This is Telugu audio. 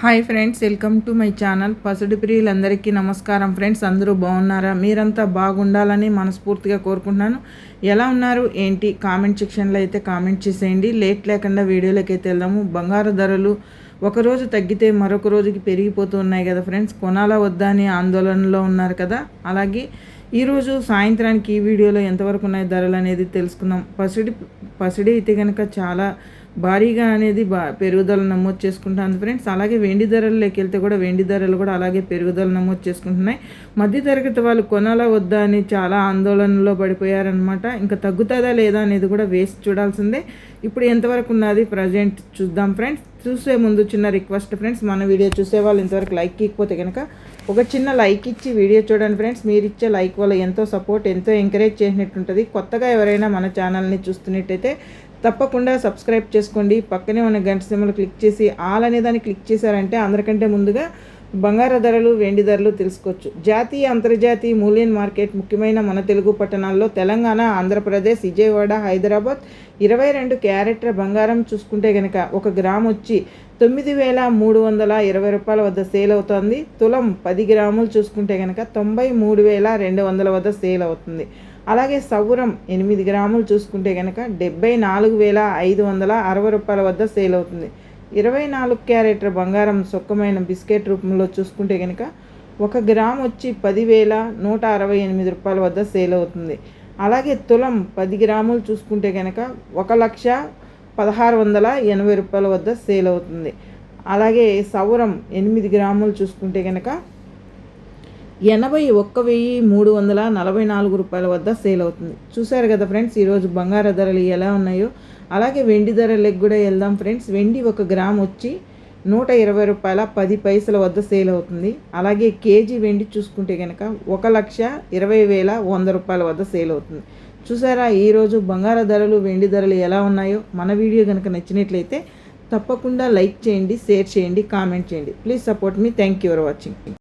Hi friends welcome to my channel. పసుడి ప్రియులందరికీ నమస్కారం ఫ్రెండ్స్. అందరూ బాగున్నారా? మీరంతా బాగుండాలని మనస్ఫూర్తిగా కోరుకుంటున్నాను. ఎలా ఉన్నారు? ఏంటి? కామెంట్ సెక్షన్లో అయితే కామెంట్ చేసేయండి. లేట్ లేకుండా వీడియోలోకి అయితే వెళ్దాము. బంగారు ధరలు ఒకరోజు తగ్గితే మరొక రోజుకి పెరిగిపోతూ ఉన్నాయి కదా ఫ్రెండ్స్. కొనాలా వద్దా అని ఆందోళనలో ఉన్నారు కదా. అలాగే ఈరోజు సాయంత్రానికి ఈ వీడియోలో ఎంతవరకు ఉన్నాయి ధరలు అనేది తెలుసుకుందాం. పసిడి పసిడి అయితే కనుక చాలా భారీగా అనేది బా పెరుగుదల నమోదు చేసుకుంటుంది ఫ్రెండ్స్. అలాగే వెండి ధరల్లోకి వెళ్తే కూడా వెండి ధరలు కూడా అలాగే పెరుగుదల నమోదు చేసుకుంటున్నాయి. మధ్యతరగతి వాళ్ళు కొనాలా వద్దా అని చాలా ఆందోళనలో పడిపోయారనమాట ఇంకా తగ్గుతుందా లేదా అనేది కూడా వేసి చూడాల్సిందే. ఇప్పుడు ఎంతవరకు ఉన్నది ప్రజెంట్ చూద్దాం ఫ్రెండ్స్. చూసే ముందు చిన్న రిక్వెస్ట్ ఫ్రెండ్స్ మన వీడియో చూసే వాళ్ళు ఇంతవరకు లైక్ ఇకపోతే కనుక ఒక చిన్న లైక్ ఇచ్చి వీడియో చూడండి ఫ్రెండ్స్. మీరు ఇచ్చే లైక్ వల్ల ఎంతో సపోర్ట్ ఎంతో ఎంకరేజ్ చేసినట్టుంటుంది. కొత్తగా ఎవరైనా మన ఛానల్ని చూస్తున్నట్టయితే తప్పకుండా సబ్స్క్రైబ్ చేసుకోండి. పక్కనే ఉన్న గంట సిమ్మలు క్లిక్ చేసి ఆల్ అనే దాన్ని క్లిక్ చేశారంటే అందరికంటే ముందుగా బంగారు ధరలు వెండి ధరలు తెలుసుకోవచ్చు. జాతీయ అంతర్జాతీయ మూల్యం మార్కెట్ ముఖ్యమైన మన తెలుగు పట్టణాల్లో తెలంగాణ ఆంధ్రప్రదేశ్ విజయవాడ హైదరాబాద్ ఇరవై రెండు క్యారెట్ల బంగారం చూసుకుంటే కనుక ఒక గ్రామ్ వచ్చి తొమ్మిది వేల మూడు వందల ఇరవై రూపాయల వద్ద సేల్ అవుతుంది. తులం పది గ్రాములు చూసుకుంటే కనుక తొంభై మూడు వేల రెండు వందల వద్ద సేల్ అవుతుంది. అలాగే సౌరం ఎనిమిది గ్రాములు చూసుకుంటే కనుక డెబ్బై నాలుగు వేల ఐదు వందల అరవై రూపాయల వద్ద సేల్ అవుతుంది. ఇరవై నాలుగు క్యారెట్ల బంగారం సొక్కమైన బిస్కెట్ రూపంలో చూసుకుంటే కనుక ఒక గ్రామ్ వచ్చి పదివేల నూట అరవై ఎనిమిది రూపాయల వద్ద సేల్ అవుతుంది. అలాగే తులం పది గ్రాములు చూసుకుంటే కనుక ఒక లక్ష పదహారు వందల ఎనభై రూపాయల వద్ద సేల్ అవుతుంది. అలాగే సౌరం ఎనిమిది గ్రాములు చూసుకుంటే కనుక ఎనభై ఒక్క వెయ్యి మూడు వందల నలభై నాలుగు రూపాయల వద్ద సేల్ అవుతుంది. చూసారు కదా ఫ్రెండ్స్ ఈరోజు బంగారు ధరలు ఎలా ఉన్నాయో? అలాగే వెండి ధరలకు కూడా వెళ్దాం ఫ్రెండ్స్. వెండి ఒక గ్రామ్ వచ్చి నూట ఇరవై రూపాయల పది పైసల వద్ద సేల్ అవుతుంది. అలాగే కేజీ వెండి చూసుకుంటే కనుక ఒక లక్ష ఇరవై వేల వంద రూపాయల వద్ద సేల్ అవుతుంది. చూసారా ఈరోజు బంగారు ధరలు వెండి ధరలు ఎలా ఉన్నాయో? మన వీడియో కనుక నచ్చినట్లయితే తప్పకుండా లైక్ చేయండి షేర్ చేయండి కామెంట్ చేయండి. Please support me. Thank you for watching.